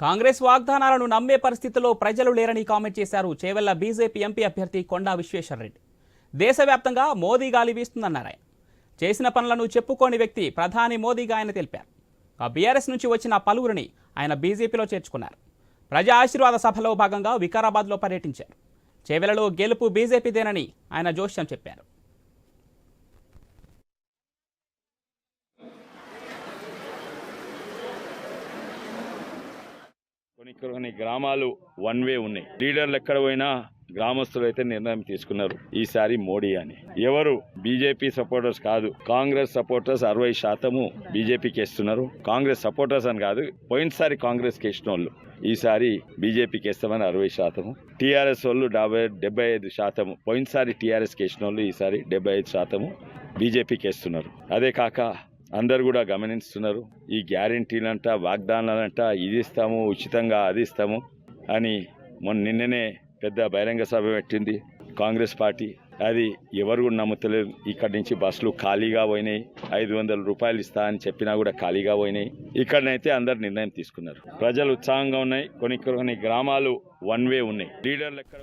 కాంగ్రెస్ వాగ్దానాలను నమ్మే పరిస్థితిలో ప్రజలు లేరని కామెంట్ చేశారు చేవెళ్ళ బీజేపీ ఎంపీ అభ్యర్థి కొండా విశ్వేశ్వరరెడ్డి. దేశవ్యాప్తంగా మోదీ గాలి వీస్తుందన్నారు ఆయన. చేసిన పనులను చెప్పుకోని వ్యక్తి ప్రధాని మోదీగా ఆయన తెలిపారు. ఆ బీఆర్ఎస్ నుంచి వచ్చిన పలువురిని ఆయన బీజేపీలో చేర్చుకున్నారు. ప్రజా ఆశీర్వాద సభలో భాగంగా వికారాబాద్లో పర్యటించారు. చేవెలలో గెలుపు బీజేపీదేనని ఆయన జోష్యం చెప్పారు. కొన్ని కొన్ని గ్రామాలు వన్ వే ఉన్నాయి. లీడర్లు ఎక్కడ పోయినా గ్రామస్తులు అయితే నిర్ణయం తీసుకున్నారు ఈసారి మోడీ అని. ఎవరు బీజేపీ సపోర్టర్స్ కాదు కాంగ్రెస్ సపోర్టర్స్ అరవై శాతము బీజేపీకి ఇస్తున్నారు కాంగ్రెస్ సపోర్టర్స్ అని కాదు పోయినసారి కాంగ్రెస్కి ఇచ్చిన వాళ్ళు ఈసారి బీజేపీకి ఇస్తామని అరవై శాతము. టీఆర్ఎస్ వాళ్ళు డెబ్బై డెబ్బై ఐదు శాతము. పోయినసారి టీఆర్ఎస్కి ఇచ్చిన వాళ్ళు ఈసారి డెబ్బై ఐదు శాతము బీజేపీకి ఇస్తున్నారు అదే కాక అందరు కూడా గమనిస్తున్నారు. ఈ గ్యారంటీలంట వాగ్దానాలంట ఇది ఇస్తాము ఉచితంగా అది ఇస్తాము అని మొన్న నిన్ననే పెద్ద బహిరంగ సభ పెట్టింది కాంగ్రెస్ పార్టీ. అది ఎవరు కూడా నమ్ముతలేదు ఇక్కడి నుంచి బస్సులు ఖాళీగా పోయినాయి. ఐదు వందల రూపాయలు ఇస్తా అని చెప్పినా కూడా ఖాళీగా పోయినాయి. ఇక్కడనైతే అందరు నిర్ణయం తీసుకున్నారు. ప్రజలు ఉత్సాహంగా ఉన్నాయి. కొన్ని కొన్ని గ్రామాలు వన్ వే ఉన్నాయి. లీడర్లు ఎక్కడ